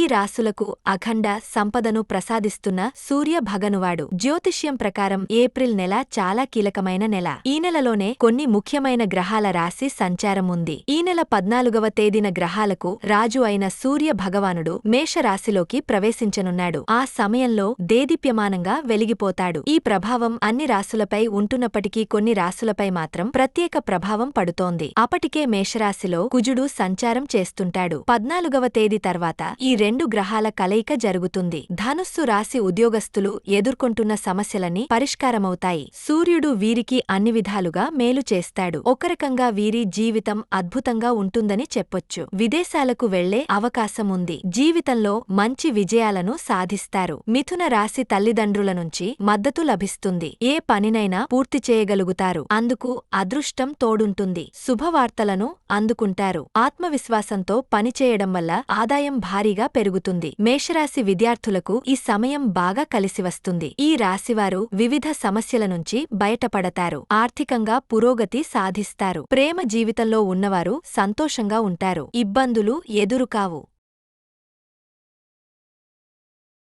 ఈ రాసులకు అఖండ సంపదను ప్రసాదిస్తున్న సూర్య భగనువాడు. జ్యోతిష్యం ప్రకారం ఏప్రిల్ నెల చాలా కీలకమైన నెల. ఈ నెలలోనే కొన్ని ముఖ్యమైన గ్రహాల రాశి సంచారం ఉంది. ఈ నెల పద్నాలుగవ తేదీన గ్రహాలకు రాజు అయిన సూర్య భగవానుడు మేషరాశిలోకి ప్రవేశించనున్నాడు. ఆ సమయంలో దేదీప్యమానంగా వెలిగిపోతాడు. ఈ ప్రభావం అన్ని రాసులపై ఉంటున్నప్పటికీ కొన్ని రాసులపై మాత్రం ప్రత్యేక ప్రభావం పడుతోంది. అప్పటికే మేషరాశిలో కుజుడు సంచారం చేస్తుంటాడు. పద్నాలుగవ తేదీ తర్వాత ఈ రెండు రెండు గ్రహాల కలయిక జరుగుతుంది. ధనుస్సు రాశి ఉద్యోగస్తులు ఎదుర్కొంటున్న సమస్యలన్నీ పరిష్కారమవుతాయి. సూర్యుడు వీరికి అన్ని విధాలుగా మేలు చేస్తాడు. ఒకరకంగా వీరి జీవితం అద్భుతంగా ఉంటుందని చెప్పొచ్చు. విదేశాలకు వెళ్ళే అవకాశం ఉంది. జీవితంలో మంచి విజయాలను సాధిస్తారు. మిథున రాశి తల్లిదండ్రుల నుంచి మద్దతు లభిస్తుంది. ఏ పనినైనా పూర్తి చేయగలుగుతారు. అందుకు అదృష్టం తోడుంటుంది. శుభవార్తలను అందుకుంటారు. ఆత్మవిశ్వాసంతో పనిచేయడం వల్ల ఆదాయం భారీగా పెరుగుతుంది. మేషరాశి విద్యార్థులకు ఈ సమయం బాగా కలిసివస్తుంది ఈ రాశివారు వివిధ సమస్యల నుంచి బయటపడతారు. ఆర్థికంగా పురోగతి సాధిస్తారు. ప్రేమ జీవితంలో ఉన్నవారు సంతోషంగా ఉంటారు. ఇబ్బందులు ఎదురుకావు.